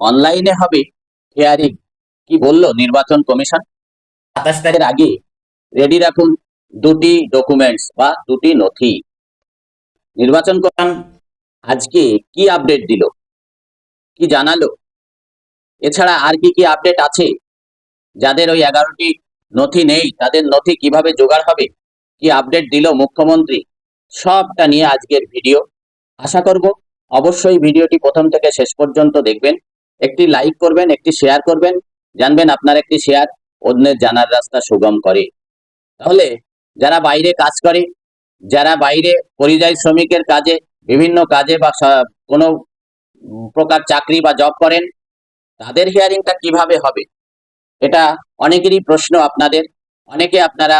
অনলাইনে হবে? হিয়ারিং কি বলল নির্বাচন কমিশন? সাতাশ তারিখের আগে রেডি রাখুন দুটি ডকুমেন্টস বা দুটি নথি। নির্বাচন কমিশন আজকে কি আপডেট দিল? কি জানালো? এছাড়া আর কি কি আপডেট আছে? যাদের ওই এগারোটি নথি নেই, তাদের নথি কীভাবে জোগাড় হবে? কি আপডেট দিল মুখ্যমন্ত্রী? সবটা নিয়ে আজকের ভিডিও। আশা করব অবশ্যই ভিডিওটি প্রথম থেকে শেষ পর্যন্ত দেখবেন। একটি লাইক করবেন, একটি শেয়ার করবেন, জানবেন আপনার একটি শেয়ার অন্যের জানার রাস্তা সুগম করে। তাহলে যারা বাইরে কাজ করে, যারা বাইরে পরিযায়ী শ্রমিকের কাজে, বিভিন্ন কাজে বা কোনো প্রকার চাকরি বা জব করেন, তাদের হিয়ারিংটা কীভাবে হবে? এটা অনেকেরই প্রশ্ন আপনাদের। অনেকে আপনারা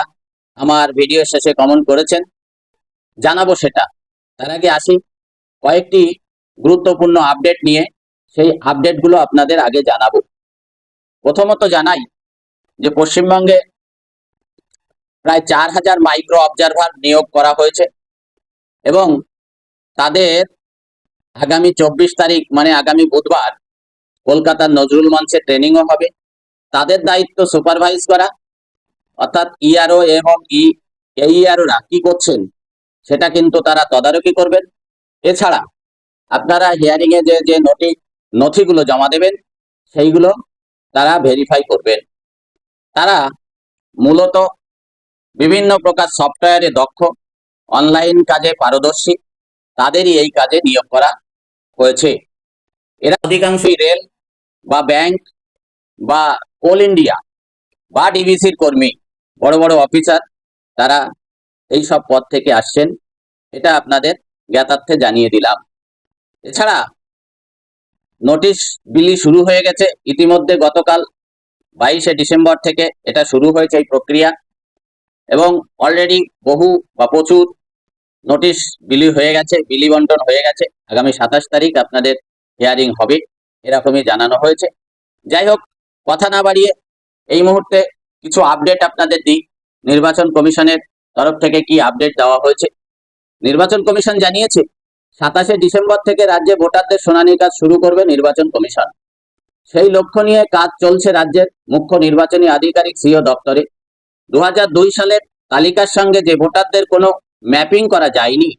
আমার ভিডিও শেষে কমেন্ট করেছেন। জানাব সেটা। তার আগে আসি। কয়েকটি গুরুত্বপূর্ণ আপডেট নিয়ে। সেই আপডেটগুলো আপনাদের আগে জানাব। প্রথমত জানাই যে পশ্চিমবঙ্গে প্রায় চার হাজার মাইক্রো অবজারভার নিয়োগ করা হয়েছে এবং তাদের আগামী চব্বিশ তারিখ মানে আগামী বুধবার কলকাতার নজরুল মঞ্চে ট্রেনিংও হবে। তাদের দায়িত্ব সুপারভাইজ করা, অর্থাৎ ইআরও এবং ই এইআরওরা কি করছেন সেটা কিন্তু তারা তদারকি করবেন। এছাড়া আপনারা হিয়ারিংয়ে যে যে নথি নথিগুলো জমা দেবেন, সেইগুলো তারা ভেরিফাই করবেন। তারা মূলত বিভিন্ন প্রকার সফটওয়্যারে দক্ষ অনলাইন কাজে পারদর্শী, তাদেরই এই কাজে নিয়োগ করা হয়েছে। এরা অধিকাংশই রেল বা ব্যাংক বা কোল ইন্ডিয়া বা ডিভিসির কর্মী, বড় বড় অফিসার তারা এই সব পদ থেকে আসছেন। এটা আপনাদের জ্ঞাতার্থে জানিয়ে দিলাম। এছাড়া নোটিশ বিলি শুরু হয়ে গেছে। ইতিমধ্যে গতকাল বাইশে ডিসেম্বর থেকে এটা শুরু হয়েছে এই প্রক্রিয়া এবং অলরেডি বহু বা প্রচুর নোটিশ বিলি হয়ে গেছে, বিলি বন্টন হয়ে গেছে। আগামী সাতাশ তারিখ আপনাদের হিয়ারিং হবে, এরকমই জানানো হয়েছে। যাই হোক, কথা না বাড়িয়ে এই মুহূর্তে কিছু আপডেট আপনাদের দিই। নির্বাচন কমিশনের তরফ থেকে কি আপডেট দেওয়া হয়েছে? নির্বাচন কমিশন জানিয়েছে সাতাশে ডিসেম্বর থেকে রাজ্যে ভোটারদের শুনানি কাজ শুরু করবে নির্বাচন কমিশন। সেই লক্ষ্য নিয়ে কাজ চলছে রাজ্যের মুখ্য নির্বাচনী আধিকারিক সিও দপ্তরে। দু হাজার দুই সালের তালিকার সঙ্গে যে ভোটারদের কোনো ম্যাপিং করা যায়নি,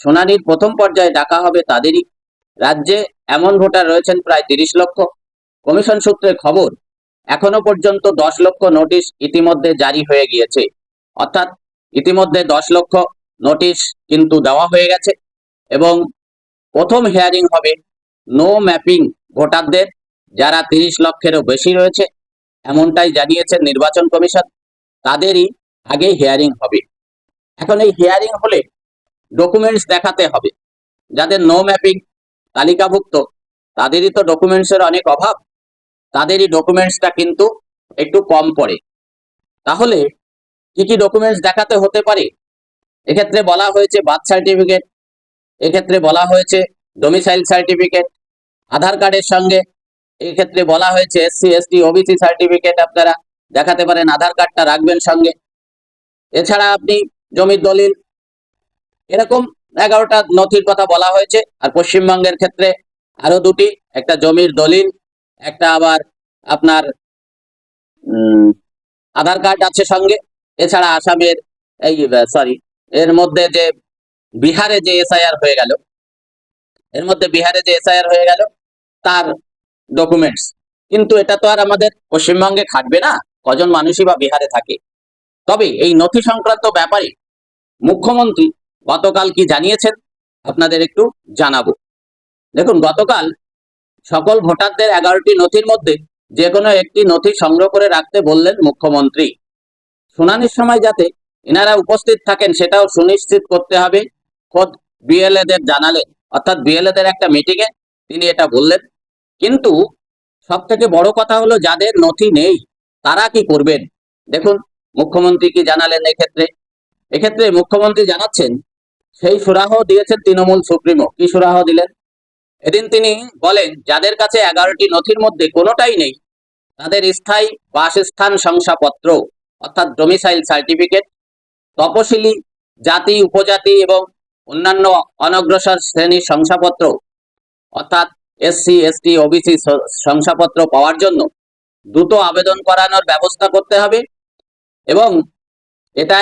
শুনানির প্রথম পর্যায়ে ডাকা হবে তাদেরই। রাজ্যে এমন ভোটার রয়েছেন প্রায় তিরিশ লক্ষ। কমিশন সূত্রে খবর, এখনও পর্যন্ত দশ লক্ষ নোটিশ ইতিমধ্যে জারি হয়ে গিয়েছে। অর্থাৎ ইতিমধ্যে দশ লক্ষ নোটিশ কিন্তু দেওয়া হয়ে গেছে। এবং প্রথম হেয়ারিং হবে নো ম্যাপিং ভোটারদের, যারা তিরিশ লক্ষেরও বেশি রয়েছে, এমনটাই জানিয়েছেন নির্বাচন কমিশন। তাদেরই আগে হিয়ারিং হবে। এখন এই হিয়ারিং হলে ডকুমেন্টস দেখাতে হবে। যাদের নো ম্যাপিং তালিকাভুক্ত, তাদেরই তো ডকুমেন্টসের অনেক অভাব। তাদেরই ডকুমেন্টসটা কিন্তু একটু কম পড়ে। তাহলে কি কি ডকুমেন্টস দেখাতে হতে পারে? এক্ষেত্রে বলা হয়েছে বার্থ সার্টিফিকেট এক্ষেত্রে বলা হয়েছে ডোমিসাইল সার্টিফিকেট আধার কার্ডের সঙ্গে। এক্ষেত্রে বলা হয়েছে এসসি এসটি ওবিসি সার্টিফিকেট আপনারা দেখাতে পারেন, আধার কার্ডটা রাখবেন সঙ্গে। এছাড়া আপনি জমির দলিল, এরকম এগারোটা নথির কথা বলা হয়েছে। আর পশ্চিমবঙ্গের ক্ষেত্রে আরও দুটি, একটা জমির দলিল, একটা আবার আপনার আধার কার্ড আছে সঙ্গে। এছাড়া আসামের এই সরি এর মধ্যে যে বিহারে যে এসআইআর হয়ে গেল, এর মধ্যে বিহারে যে এসআইআর হয়ে গেল, তার ডকুমেন্টস কিন্তু এটা তো আর আমাদের পশ্চিমবঙ্গে খাটবে না, কজন মানুষই বা বিহারে থাকে। তবে এই নথি সংক্রান্ত ব্যাপারে মুখ্যমন্ত্রী গতকাল কি জানিয়েছেন, আপনাদের একটু জানাব। দেখুন, গতকাল সকল ভোটারদের এগারোটি নথির মধ্যে যে কোনো একটি নথি সংগ্রহ করে রাখতে বললেন মুখ্যমন্ত্রী। শুনানির সময় যাতে এনারা উপস্থিত থাকেন, সেটাও সুনিশ্চিত করতে হবে। খোদ বিএলএদের জানালেন অর্থাৎ বিএলএদের একটা মিটিংয়ে তিনি এটা বললেন। কিন্তু সব থেকে বড় কথা হলো, যাদের নথি নেই, তারা কি করবেন? দেখুন, মুখ্যমন্ত্রী কি জানালেন এক্ষেত্রে? এক্ষেত্রে মুখ্যমন্ত্রী জানাচ্ছেন, সেই সুরাহ দিয়েছেন তৃণমূল সুপ্রিমো। কি সুরাহ দিলেন? এদিন তিনি বলেন, যাদের কাছে এগারোটি নথির মধ্যে কোনোটাই নেই, তাদের স্থায়ী বাসস্থান শংসাপত্র, অর্থাৎ ডোমিসাইল সার্টিফিকেট তপশিলি, জাতি, উপজাতি এবং অন্যান্য অনগ্রসর শ্রেণির শংসাপত্র, অর্থাৎ এসসি এসটি ওবিসি শংসাপত্র পাওয়ার জন্য দ্রুত আবেদন করানোর ব্যবস্থা করতে হবে এবং এটা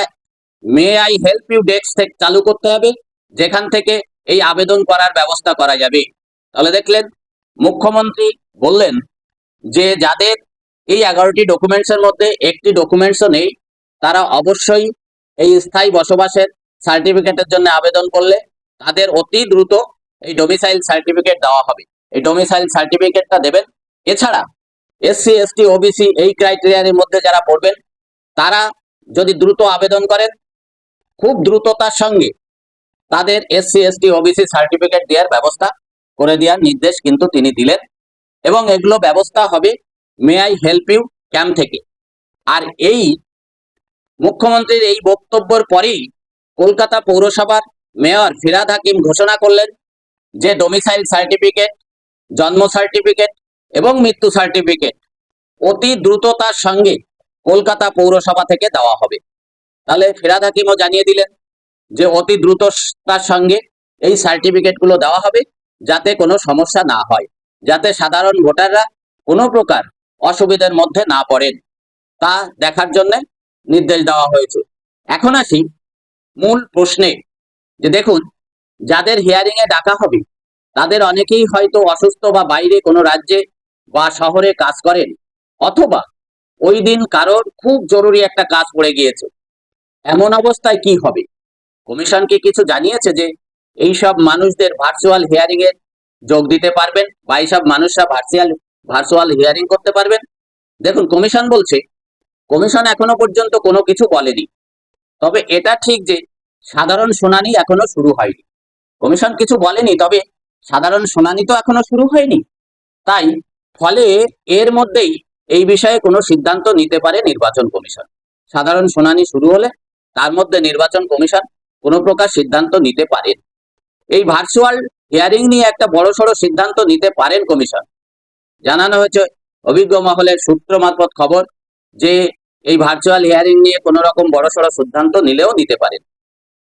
may I help you desk থেকে চালু করতে হবে, যেখান থেকে এই আবেদন করার ব্যবস্থা করা যাবে। তাহলে দেখলেন, মুখ্যমন্ত্রী বললেন যে যাদের এই এগারোটি ডকুমেন্টসের মধ্যে একটি ডকুমেন্টসও নেই, তারা অবশ্যই এই স্থায়ী বসবাসের সার্টিফিকেটের জন্য আবেদন করলে তাদের অতি দ্রুত এই ডোমিসাইল সার্টিফিকেট দেওয়া হবে। এই ডোমিসাইল সার্টিফিকেটটা দেবেন। এছাড়া এসসি এসটি ওবিসি এই ক্রাইটেরিয়ার মধ্যে যারা পড়বেন, তারা যদি দ্রুত আবেদন করেন, খুব দ্রুততার সঙ্গে তাদের এসসি এসটি ওবিসি সার্টিফিকেট দেওয়ার ব্যবস্থা করে দেওয়ার নির্দেশ কিন্তু তিনি দিলেন। এবং এগুলো ব্যবস্থা হবে may I help you camp থেকে। আর এই মুখ্যমন্ত্রীর এই বক্তব্যের পরেই কলকাতা পৌরসভার মেয়র ফিরাদ হাকিম ঘোষণা করলেন যে ডোমিসাইল সার্টিফিকেট জন্ম সার্টিফিকেট এবং মৃত্যু সার্টিফিকেট অতি দ্রুততার সঙ্গে কলকাতা পৌরসভা থেকে দেওয়া হবে। তাহলে ফিরাদ হাকিমও জানিয়ে দিলেন যে অতি দ্রুততার সঙ্গে এই সার্টিফিকেটগুলো দেওয়া হবে যাতে কোনো সমস্যা না হয়, যাতে সাধারণ ভোটাররা কোনো প্রকার অসুবিধার মধ্যে না পড়েন। তা দেখার জন্য নির্দেশ দেওয়া হয়েছে। এখন আসি মূল প্রশ্নে যে দেখুন, যাদের হিয়ারিং এ ডাকা হবে, তাদের অনেকেই হয়তো অসুস্থ বা বাইরে কোনো রাজ্যে বা শহরে কাজ করেন, অথবা ওই দিন কারোর খুব জরুরি একটা কাজ পড়ে গিয়েছে। এমন অবস্থায় কি হবে? কমিশন কি কিছু জানিয়েছে যে এই সব মানুষদের ভার্চুয়াল হিয়ারিং এ যোগ দিতে পারবেন বা এইসব মানুষরা ভার্চুয়াল ভার্চুয়াল হিয়ারিং করতে পারবেন? দেখুন, কমিশন বলছে, কমিশন এখনও পর্যন্ত কোনো কিছু বলেনি। তবে এটা ঠিক যে সাধারণ শুনানি এখনও শুরু হয়নি। কমিশন কিছু বলেনি, তবে সাধারণ শুনানি তো এখনও শুরু হয়নি। তাই ফলে এর মধ্যেই এই বিষয়ে কোনো সিদ্ধান্ত নিতে পারে নির্বাচন কমিশন। সাধারণ শুনানি শুরু হলে তার মধ্যে নির্বাচন কমিশন কোনো প্রকার সিদ্ধান্ত নিতে পারেন এই ভার্চুয়াল হিয়ারিং নিয়ে একটা বড়সড় সিদ্ধান্ত নিতে পারেন কমিশন। জানানো হয়েছে, অভিজ্ঞ মহলের সূত্র মারফত খবর যে এই ভার্চুয়াল হিয়ারিং নিয়ে কোনো রকম বড়সড় সিদ্ধান্ত নিলেও নিতে পারেন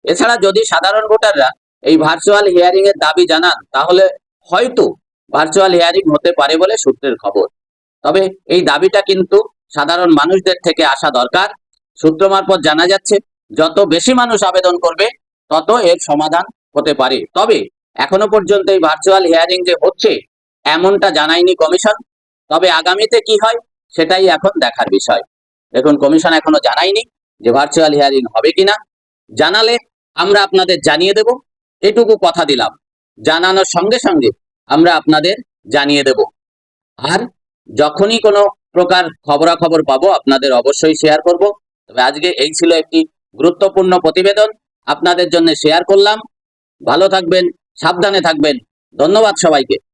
এছাড়া যদি সাধারণ ভোটাররা এই ভার্চুয়াল হিয়ারিং এর দাবি জানান, তাহলে হয়তো ভার্চুয়াল হিয়ারিং হতে পারে বলে সূত্রের খবর। তবে এই দাবিটা কিন্তু সাধারণ মানুষদের থেকে আসা দরকার। সূত্র মারফত জানা যাচ্ছে, যত বেশি মানুষ আবেদন করবে, তত এর সমাধান হতে পারে। তবে এখনও পর্যন্ত এই ভার্চুয়াল হিয়ারিং যে হচ্ছে, এমনটা জানায়নি কমিশন। তবে আগামীতে কি হয়, সেটাই এখন দেখার বিষয়। দেখুন, কমিশন এখনও জানায়নি যে ভার্চুয়াল হিয়ারিং হবে কিনা। জানালে আমরা আপনাদের জানিয়ে দেব, এটুকু কথা দিলাম। জানানোর সঙ্গে সঙ্গে আমরা আপনাদের জানিয়ে দেব। আর যখনই কোনো প্রকার খবরাখবর পাবো, আপনাদের অবশ্যই শেয়ার করব। তবে আজকে এই ছিল একটি গুরুত্বপূর্ণ প্রতিবেদন, আপনাদের জন্য শেয়ার করলাম। ভালো থাকবেন, সাবধানে থাকবেন। ধন্যবাদ সবাইকে।